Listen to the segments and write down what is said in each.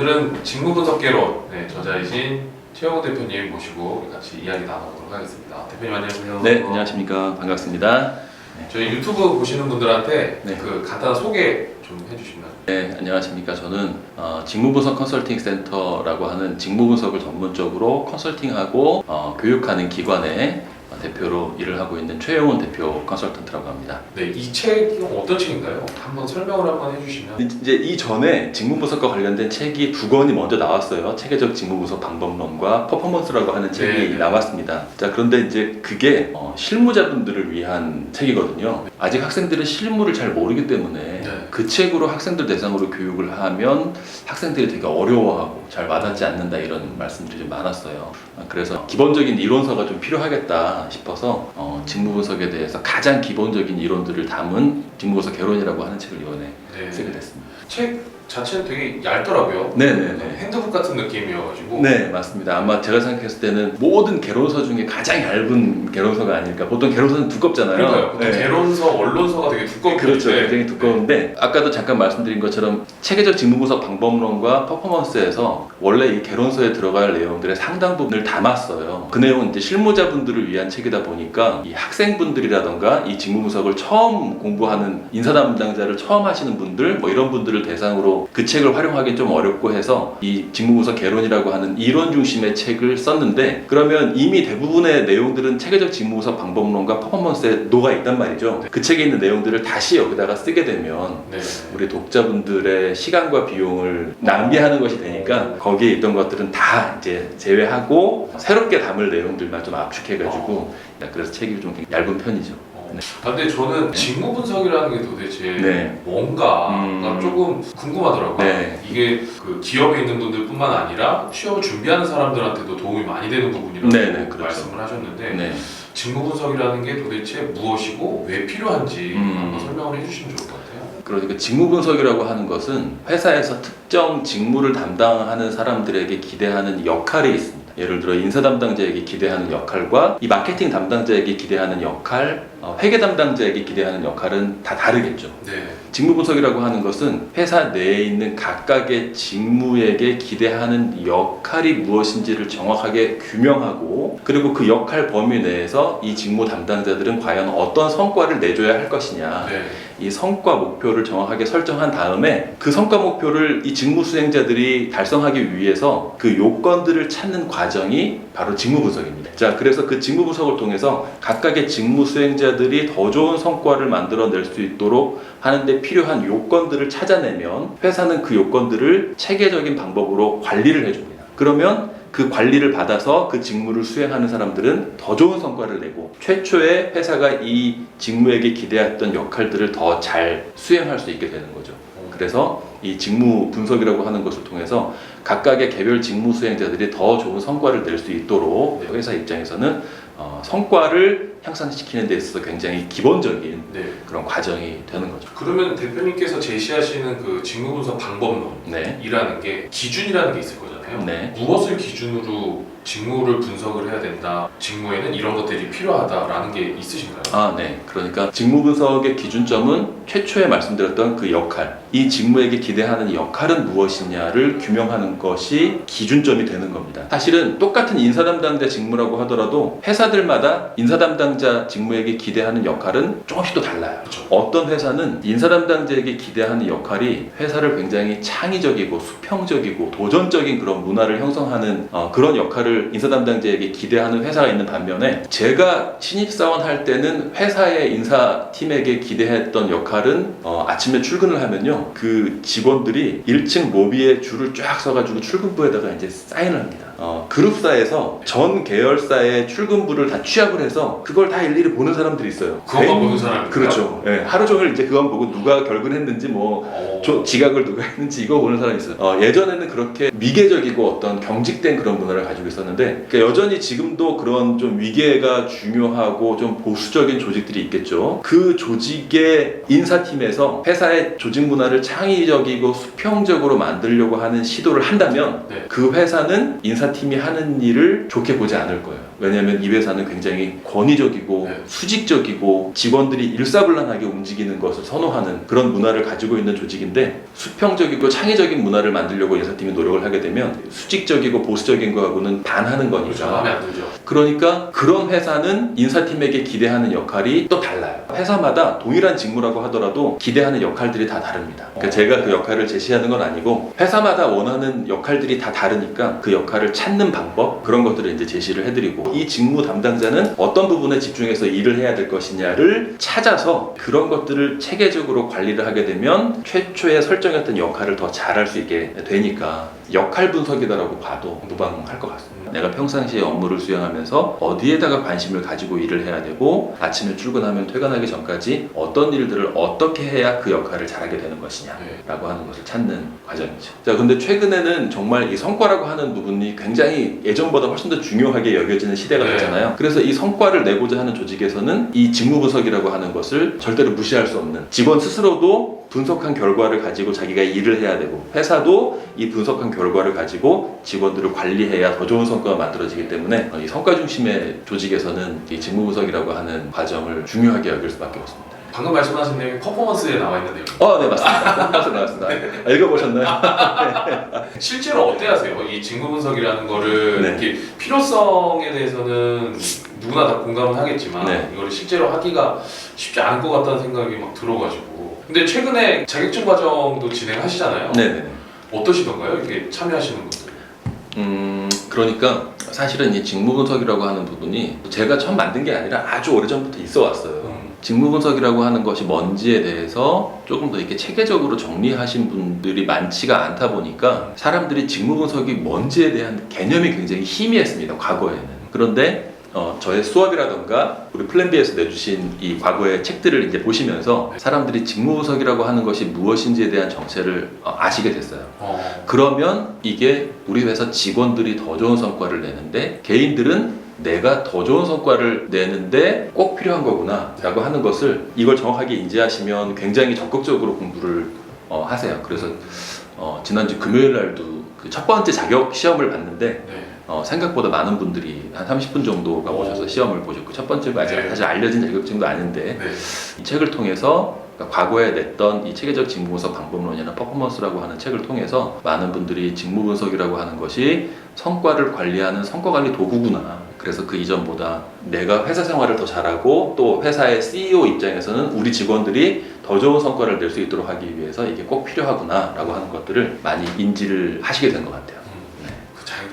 오늘은 직무분석계로 네, 저자이신 최영호 대표님 모시고 같이 이야기 나눠보도록 하겠습니다. 대표님 안녕하세요. 네, 안녕하십니까. 반갑습니다. 저희 유튜브 보시는 분들한테 네. 그 간단한 소개 좀 해주시면. 네, 안녕하십니까. 저는 어, 직무분석 컨설팅 센터라고 하는 직무분석을 전문적으로 컨설팅하고 어, 교육하는 기관의 어, 대표로 일을 하고 있는 최영훈 대표 컨설턴트라고 합니다. 네, 이 책이 어떤 책인가요? 한번 설명을 한번 해주시면. 이제 이 전에 직무분석과 관련된 책이 두 권이 먼저 나왔어요. 체계적 직무분석 방법론과 퍼포먼스라고 하는 책이 네, 네. 나왔습니다. 자, 그런데 이제 그게 어, 실무자분들을 위한 책이거든요. 아직 학생들은 실무를 잘 모르기 때문에 네. 그 책으로 학생들 대상으로 교육을 하면 학생들이 되게 어려워하고 잘 와닿지 않는다 이런 말씀들이 좀 많았어요. 아, 그래서 기본적인 이론서가 좀 필요하겠다 싶어서 어, 직무분석에 대해서 가장 기본적인 이론들을 담은 직무분석 개론이라고 하는 책을 이번에 네. 쓰게 됐습니다. 책 자체는 되게 얇더라고요. 네네네. 핸드북 같은 느낌이어가지고. 네, 맞습니다. 아마 제가 생각했을 때는 모든 개론서 중에 가장 얇은 개론서가 아닐까. 보통 개론서는 두껍잖아요. 그러니까요. 보통 네. 개론서, 언론서가 되게 두껍고. 그렇죠. 굉장히 두꺼운데 아까도 잠깐 말씀드린 것처럼 체계적 직무분석 방법론과 퍼포먼스에서 원래 이 개론서에 들어갈 내용들의 상당 부분을 담았어요. 그 내용은 이제 실무자분들을 위한 책이다 보니까 이 학생분들이라던가 이 직무분석을 처음 공부하는 인사 담당자를 처음 하시는 분들 뭐 이런 분들을 대상으로 그 책을 활용하기 좀 어렵고 해서 이 직무분석 개론이라고 하는 이론 중심의 책을 썼는데 그러면 이미 대부분의 내용들은 체계적 직무분석 방법론과 퍼포먼스에 녹아 있단 말이죠. 그 책에 있는 내용들을 다시 여기다가 쓰게 되면 네. 우리 독자분들의 시간과 비용을 낭비하는 것이 되니까 거기에 있던 것들은 다 이제 제외하고 새롭게 담을 내용들만 좀 압축해가지고 그래서 책이 좀 얇은 편이죠. 어. 아, 근데 저는 직무 분석이라는 게 도대체 네. 뭔가가 음. 조금 궁금하더라고요. 네. 이게 그 기업에 있는 분들뿐만 아니라 취업을 준비하는 사람들한테도 도움이 많이 되는 부분이라고 네, 네, 그렇죠. 말씀을 하셨는데 네. 직무 분석이라는 게 도대체 무엇이고 왜 필요한지 음. 한번 설명을 해주시면 좋을 것 같아요. 그러니까 직무 분석이라고 하는 것은 회사에서 특정 직무를 담당하는 사람들에게 기대하는 역할이 있습니다. 예를 들어 인사 담당자에게 기대하는 역할과 이 마케팅 담당자에게 기대하는 역할, 어, 회계 담당자에게 기대하는 역할은 다 다르겠죠. 네. 직무 분석이라고 하는 것은 회사 내에 있는 각각의 직무에게 기대하는 역할이 무엇인지를 정확하게 규명하고 그리고 그 역할 범위 내에서 이 직무 담당자들은 과연 어떤 성과를 내줘야 할 것이냐 네. 이 성과 목표를 정확하게 설정한 다음에 그 성과 목표를 이 직무 수행자들이 달성하기 위해서 그 요건들을 찾는 과정이 바로 직무 분석입니다. 자, 그래서 그 직무 분석을 통해서 각각의 직무 수행자 들이 더 좋은 성과를 만들어낼 수 있도록 하는데 필요한 요건들을 찾아내면 회사는 그 요건들을 체계적인 방법으로 관리를 해줍니다. 그러면 그 관리를 받아서 그 직무를 수행하는 사람들은 더 좋은 성과를 내고 최초에 회사가 이 직무에게 기대했던 역할들을 더 잘 수행할 수 있게 되는 거죠. 그래서 이 직무 분석이라고 하는 것을 통해서 각각의 개별 직무 수행자들이 더 좋은 성과를 낼 수 있도록 회사 입장에서는 어, 성과를 향상시키는 데 있어서 굉장히 기본적인 네. 그런 과정이 되는 거죠. 그러면 대표님께서 제시하시는 그 직무 분석 방법론이라는 네. 게 기준이라는 게 있을 거잖아요. 네. 무엇을 기준으로 직무를 분석을 해야 된다. 직무에는 이런 것들이 필요하다라는 게 있으신가요? 아, 네. 그러니까 직무 분석의 기준점은 최초에 말씀드렸던 그 역할, 이 직무에게 기대하는 역할은 무엇이냐를 규명하는 것이 기준점이 되는 겁니다. 사실은 똑같은 인사 담당자 직무라고 하더라도 회사들마다 인사 담당 자 직무에게 기대하는 역할은 조금씩 또 달라요. 그렇죠. 어떤 회사는 인사 담당자에게 기대하는 역할이 회사를 굉장히 창의적이고 수평적이고 도전적인 그런 문화를 형성하는 어, 그런 역할을 인사 담당자에게 기대하는 회사가 있는 반면에 제가 신입사원 할 때는 회사의 인사팀에게 기대했던 역할은 어, 아침에 출근을 하면요 그 직원들이 1층 로비에 줄을 쫙 서가지고 출근부에다가 이제 사인을 합니다. 어, 그룹사에서 전 계열사의 출근부를 다 취합을 해서 그걸 다 일일이 보는 사람들이 있어요. 그것만 보는 사람이 그렇죠. 예, 하루 종일 이제 그건 보고 누가 결근했는지 뭐 어. 조- 지각을 누가 했는지 이거 보는 사람이 있어요. 어, 예전에는 그렇게 미개적이고 어떤 경직된 그런 문화를 가지고 있었는데 그러니까 여전히 지금도 그런 좀 위계가 중요하고 좀 보수적인 조직들이 있겠죠. 그 조직의 인사팀에서 회사의 조직 문화를 창의적이고 수평적으로 만들려고 하는 시도를 한다면 네. 그 회사는 인사 인사팀이 하는 일을 좋게 보지 않을 거예요. 왜냐하면 이 회사는 굉장히 권위적이고 네. 수직적이고 직원들이 일사불란하게 움직이는 것을 선호하는 그런 문화를 가지고 있는 조직인데 수평적이고 창의적인 문화를 만들려고 인사팀이 노력을 하게 되면 수직적이고 보수적인 거하고는 반하는 그렇죠. 거니까 들죠. 그러니까 그런 회사는 인사팀에게 기대하는 역할이 또 달라요. 회사마다 동일한 직무라고 하더라도 기대하는 역할들이 다 다릅니다. 그러니까 어. 제가 그 역할을 제시하는 건 아니고 회사마다 원하는 역할들이 다 다르니까 그 역할을 찾는 방법 그런 것들을 이제 제시를 해드리고 이 직무 담당자는 어떤 부분에 집중해서 일을 해야 될 것이냐를 찾아서 그런 것들을 체계적으로 관리를 하게 되면 최초에 설정했던 역할을 더 잘할 수 있게 되니까 역할 분석이다라고 봐도 무방할 것 같습니다. 내가 평상시에 업무를 수행하면서 어디에다가 관심을 가지고 일을 해야 되고 아침에 출근하면 퇴근하기 전까지 어떤 일들을 어떻게 해야 그 역할을 잘하게 되는 것이냐라고 네. 하는 것을 찾는 과정이죠. 자, 근데 최근에는 정말 이 성과라고 하는 부분이 굉장히 예전보다 훨씬 더 중요하게 여겨지는 시대가 네. 됐잖아요. 그래서 이 성과를 내고자 하는 조직에서는 이 직무 분석이라고 하는 것을 절대로 무시할 수 없는 직원 스스로도 분석한 결과를 가지고 자기가 일을 해야 되고 회사도 이 분석한 결과를 가지고 직원들을 관리해야 더 좋은 성과가 만들어지기 때문에 이 성과 중심의 조직에서는 이 직무 분석이라고 하는 과정을 중요하게 여길 수밖에 없습니다. 방금 말씀하신 내용이 퍼포먼스에 나와 있는 내용. 어, 네 맞습니다. 나왔습니다. 아, 읽어보셨나요? 실제로 어때 하세요? 이 직무 분석이라는 거를 네. 이렇게 필요성에 대해서는 누구나 다 공감은 하겠지만 네. 이거를 실제로 하기가 쉽지 않을 것 같다는 생각이 막 들어가지고 근데 최근에 자격증 과정도 진행하시잖아요. 네네. 어떠시던가요? 이렇게 참여하시는 분들? 음, 그러니까 사실은 이 직무 분석이라고 하는 부분이 제가 처음 만든 게 아니라 아주 오래전부터 있어 왔어요. 음. 직무 분석이라고 하는 것이 뭔지에 대해서 조금 더 이렇게 체계적으로 정리하신 분들이 많지가 않다 보니까 사람들이 직무 분석이 뭔지에 대한 개념이 굉장히 희미했습니다. 과거에는. 그런데 어, 저의 수업이라던가 우리 플랜 B에서 내주신 이 과거의 책들을 이제 보시면서 사람들이 직무 분석이라고 하는 것이 무엇인지에 대한 정체를 어, 아시게 됐어요. 어. 그러면 이게 우리 회사 직원들이 더 좋은 성과를 내는데 개인들은 내가 더 좋은 성과를 내는데 꼭 필요한 거구나 라고 하는 것을 이걸 정확하게 인지하시면 굉장히 적극적으로 공부를 어, 하세요. 그래서 어, 지난주 금요일 날도 그 첫 번째 자격 시험을 봤는데 네. 어, 생각보다 많은 분들이 한 30분 정도가 오. 오셔서 시험을 보셨고 첫 번째가 아직 네. 사실 알려진 자격증도 아닌데 네. 이 책을 통해서 그러니까 과거에 냈던 이 체계적 직무 분석 방법론이나 퍼포먼스라고 하는 책을 통해서 많은 분들이 직무 분석이라고 하는 것이 성과를 관리하는 성과 관리 도구구나. 그래서 그 이전보다 내가 회사 생활을 더 잘하고 또 회사의 CEO 입장에서는 우리 직원들이 더 좋은 성과를 낼 수 있도록 하기 위해서 이게 꼭 필요하구나 라고 하는 것들을 많이 인지를 하시게 된 것 같아요.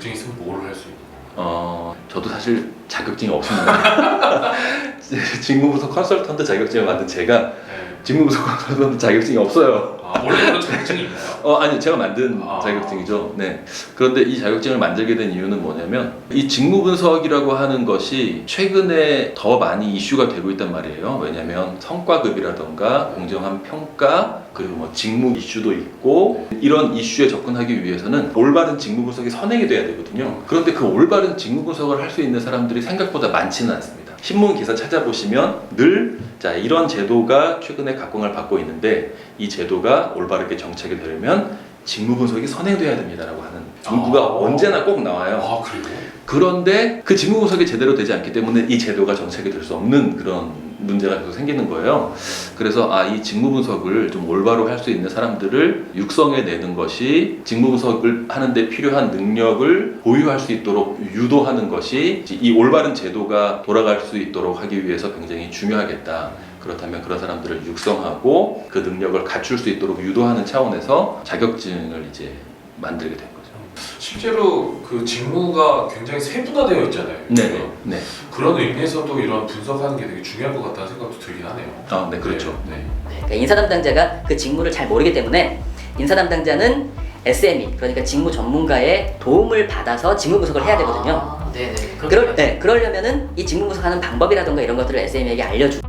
자격증 있으면 뭘 할 수 있는 거예요? 어, 저도 사실 자격증이 없습니다. 직무 분석 컨설턴트 자격증을 만든 제가 네. 직무 분석 컨설턴트 자격증이 없어요. 아, 원래 그런 자격증이 있나요? 어 아니 제가 만든 아. 자격증이죠. 네. 그런데 이 자격증을 만들게 된 이유는 뭐냐면 이 직무 분석이라고 하는 것이 최근에 더 많이 이슈가 되고 있단 말이에요. 왜냐하면 성과급이라던가 공정한 평가 그리고 뭐 직무 이슈도 있고 이런 이슈에 접근하기 위해서는 올바른 직무 분석이 선행이 돼야 되거든요. 그런데 그 올바른 직무 분석을 할 수 있는 사람들이 생각보다 많지는 않습니다. 신문 기사 찾아보시면 늘 자, 이런 제도가 최근에 각광을 받고 있는데 이 제도가 올바르게 정착이 되려면 직무 분석이 선행돼야 됩니다라고 하는 문구가 아. 언제나 꼭 나와요. 아? 그런데 그 직무 분석이 제대로 되지 않기 때문에 이 제도가 정착이 될 수 없는 그런 문제가 계속 생기는 거예요. 그래서 아 이 직무 분석을 좀 올바로 할 수 있는 사람들을 육성해 내는 것이 직무 분석을 하는데 필요한 능력을 보유할 수 있도록 유도하는 것이 이 올바른 제도가 돌아갈 수 있도록 하기 위해서 굉장히 중요하겠다. 그렇다면 그런 사람들을 육성하고 그 능력을 갖출 수 있도록 유도하는 차원에서 자격증을 이제 만들게 된 거죠. 실제로 그 직무가 굉장히 세분화되어 있잖아요. 네, 네. 그런 의미에서도 이런 분석하는 게 되게 중요할 것 같다는 생각도 들긴 하네요. 아, 네, 그렇죠. 네. 네, 그러니까 인사 담당자가 그 직무를 잘 모르기 때문에 인사 담당자는 SME 그러니까 직무 전문가의 도움을 받아서 직무 분석을 해야 되거든요. 아, 네네. 그렇게 그럴. 네, 그러려면은 이 직무 분석하는 방법이라던가 이런 것들을 SME에게 알려주고